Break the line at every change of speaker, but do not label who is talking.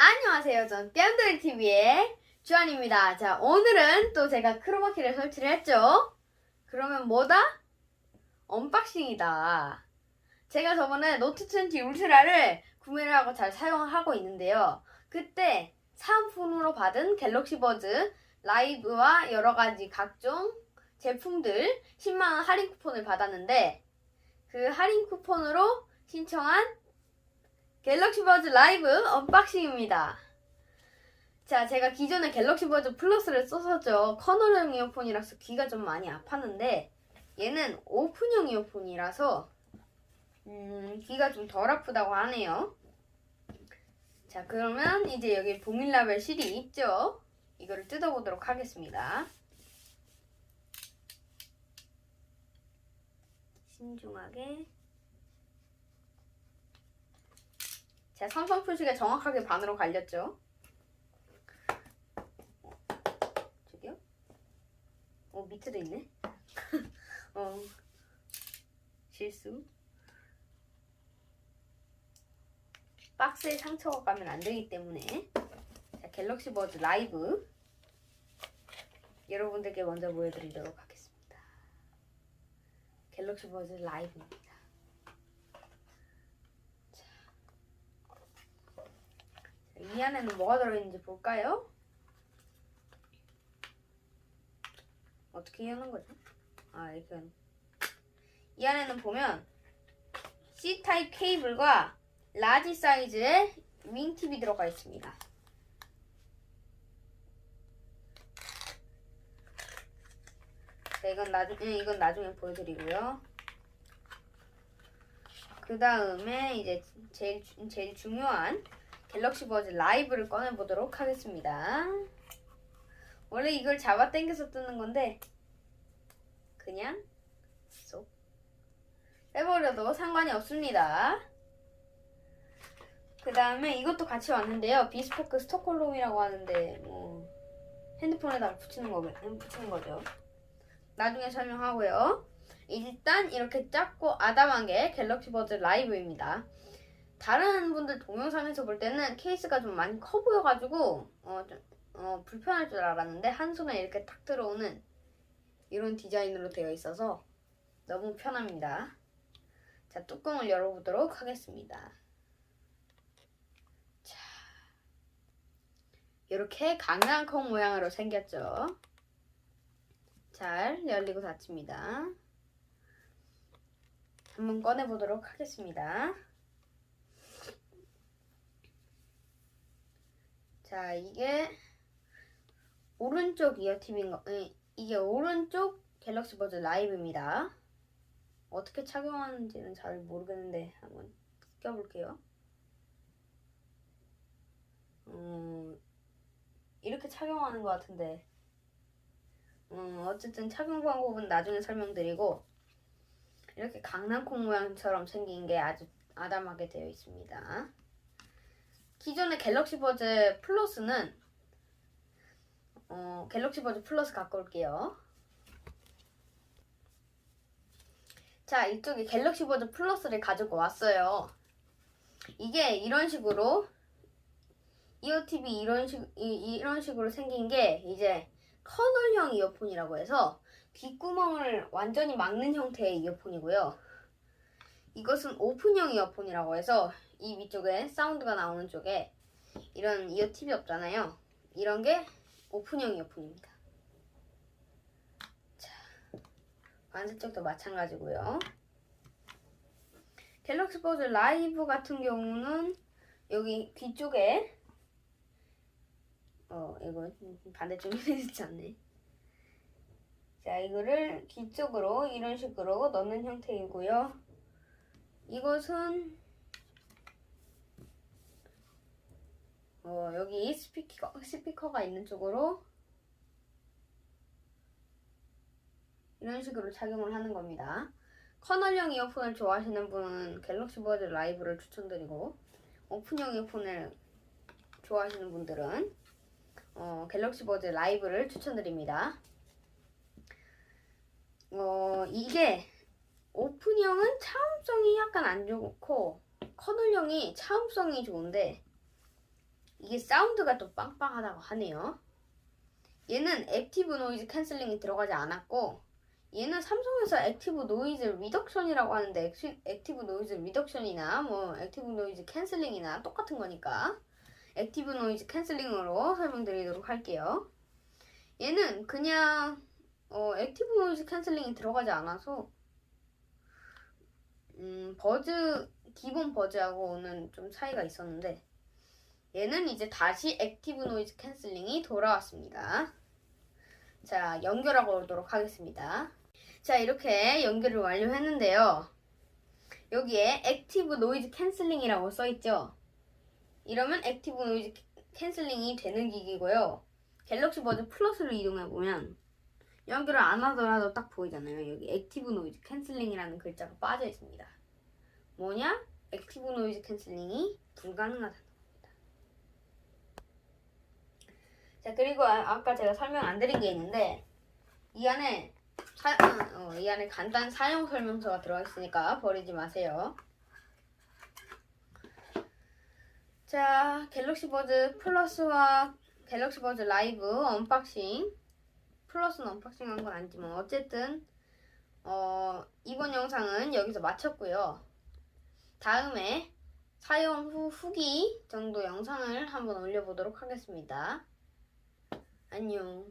안녕하세요. 전 뺨돌이 TV의 주한입니다. 자, 오늘은 또 제가 크로마키를 설치를 했죠. 그러면 뭐다? 언박싱이다. 제가 저번에 노트 20 울트라를 구매를 하고 잘 사용하고 있는데요. 그때 사은품으로 받은 갤럭시 버즈 라이브와 여러 가지 각종 제품들 10만 원 할인 쿠폰을 받았는데 그 할인 쿠폰으로 신청한 갤럭시 버즈 라이브 언박싱입니다. 자, 제가 기존에 갤럭시 버즈 플러스를 썼었죠. 커널형 이어폰이라서 귀가 좀 많이 아팠는데 얘는 오픈형 이어폰이라서 음, 귀가 좀 덜 아프다고 하네요. 자, 그러면 이제 여기 보밀라벨 실이 있죠? 이거를 뜯어보도록 하겠습니다. 신중하게 자, 삼성 표시가 정확하게 반으로 갈렸죠. 어, 저기요? 어, 밑에도 있네. 어, 실수. 박스에 상처가 가면 안 되기 때문에. 자, 갤럭시 버즈 라이브. 여러분들께 먼저 보여드리도록 하겠습니다. 갤럭시 버즈 라이브입니다. 이 안에는 뭐가 들어있는지 볼까요? 어떻게 여는 거죠? 아, 이건 이 안에는 보면 C 타입 케이블과 라지 사이즈의 윙 팁이 들어가 있습니다. 네, 이건 나중에 이건 나중에 보여드리고요. 그 다음에 이제 제일 주- 제일 중요한 갤럭시 버즈 라이브를 꺼내보도록 하겠습니다. 원래 이걸 잡아 당겨서 뜨는 건데 그냥 쏙 빼버려도 상관이 없습니다. 그 다음에 이것도 같이 왔는데요. 비스포크 스톡홀름이라고 하는데 뭐 핸드폰에다가 붙이는 거 붙이는 거죠. 나중에 설명하고요. 일단 이렇게 작고 아담한 게 갤럭시 버즈 라이브입니다. 다른 분들 동영상에서 볼 때는 케이스가 좀 많이 커 보여가지고 어, 좀, 어, 불편할 줄 알았는데 한 손에 이렇게 탁 들어오는 이런 디자인으로 되어 있어서 너무 편합니다. 자 뚜껑을 열어보도록 하겠습니다. 자 이렇게 강낭콩 모양으로 생겼죠. 잘 열리고 닫힙니다. 한번 꺼내보도록 하겠습니다. 자, 이게 오른쪽 이어팁인 거, 에, 이게 오른쪽 갤럭시 버즈 라이브입니다. 어떻게 착용하는지는 잘 모르겠는데 한번 껴볼게요. 음, 이렇게 착용하는 것 같은데, 음, 어쨌든 착용 방법은 나중에 설명드리고, 이렇게 강낭콩 모양처럼 생긴 게 아주 아담하게 되어 있습니다. 기존의 갤럭시 버즈 플러스는 어, 갤럭시 버즈 플러스 갖고 올게요. 자, 이쪽에 갤럭시 버즈 플러스를 가지고 왔어요. 이게 이런 식으로 이어팁이 이런 식 이, 이런 식으로 생긴 게 이제 커널형 이어폰이라고 해서 귓구멍을 완전히 막는 형태의 이어폰이고요. 이것은 오픈형 이어폰이라고 해서 이 위쪽에 사운드가 나오는 쪽에 이런 이어 팁이 없잖아요. 이런 게 오픈형 이어폰입니다. 자, 반대쪽도 마찬가지고요. 갤럭시 버즈 라이브 같은 경우는 여기 귀 쪽에 어 이거 반대쪽이 되지 않네. 자 이거를 귀 쪽으로 이런 식으로 넣는 형태이고요. 이것은 어, 여기 스피커, 스피커가 있는 쪽으로 이런 식으로 착용을 하는 겁니다. 커널형 이어폰을 좋아하시는 분은 갤럭시 버즈 라이브를 추천드리고 오픈형 이어폰을 좋아하시는 분들은 어, 갤럭시 버즈 라이브를 추천드립니다. 어, 이게 오픈형은 차음성이 약간 안 좋고 커널형이 차음성이 좋은데 이게 사운드가 또 빵빵하다고 하네요. 얘는 액티브 노이즈 캔슬링이 들어가지 않았고 얘는 삼성에서 액티브 노이즈 리덕션이라고 하는데 액티브 노이즈 리덕션이나 뭐 액티브 노이즈 캔슬링이나 똑같은 거니까 액티브 노이즈 캔슬링으로 설명드리도록 할게요. 얘는 그냥 어, 액티브 노이즈 캔슬링이 들어가지 않아서 음, 버즈 기본 버즈하고는 좀 차이가 있었는데 얘는 이제 다시 액티브 노이즈 캔슬링이 돌아왔습니다. 자, 연결하고 오도록 하겠습니다. 자, 이렇게 연결을 완료했는데요. 여기에 액티브 노이즈 캔슬링이라고 써있죠. 이러면 액티브 노이즈 캔슬링이 되는 기기고요. 갤럭시 버즈 플러스로 이동해보면 연결을 안 하더라도 딱 보이잖아요. 여기 액티브 노이즈 캔슬링이라는 글자가 빠져 있습니다. 뭐냐? 액티브 노이즈 캔슬링이 불가능하다는 겁니다. 자, 그리고 아- 아까 제가 설명 안 드린 게 있는데 이 안에 사, 어, 이 안에 간단 사용 설명서가 들어가 있으니까 버리지 마세요. 자, 갤럭시 버즈 플러스와 갤럭시 버즈 라이브 언박싱 플러스는 언박싱한 건 아니지만 어쨌든 어, 이번 영상은 여기서 마쳤고요. 다음에 사용 후 후기 정도 영상을 한번 올려보도록 하겠습니다. 안녕.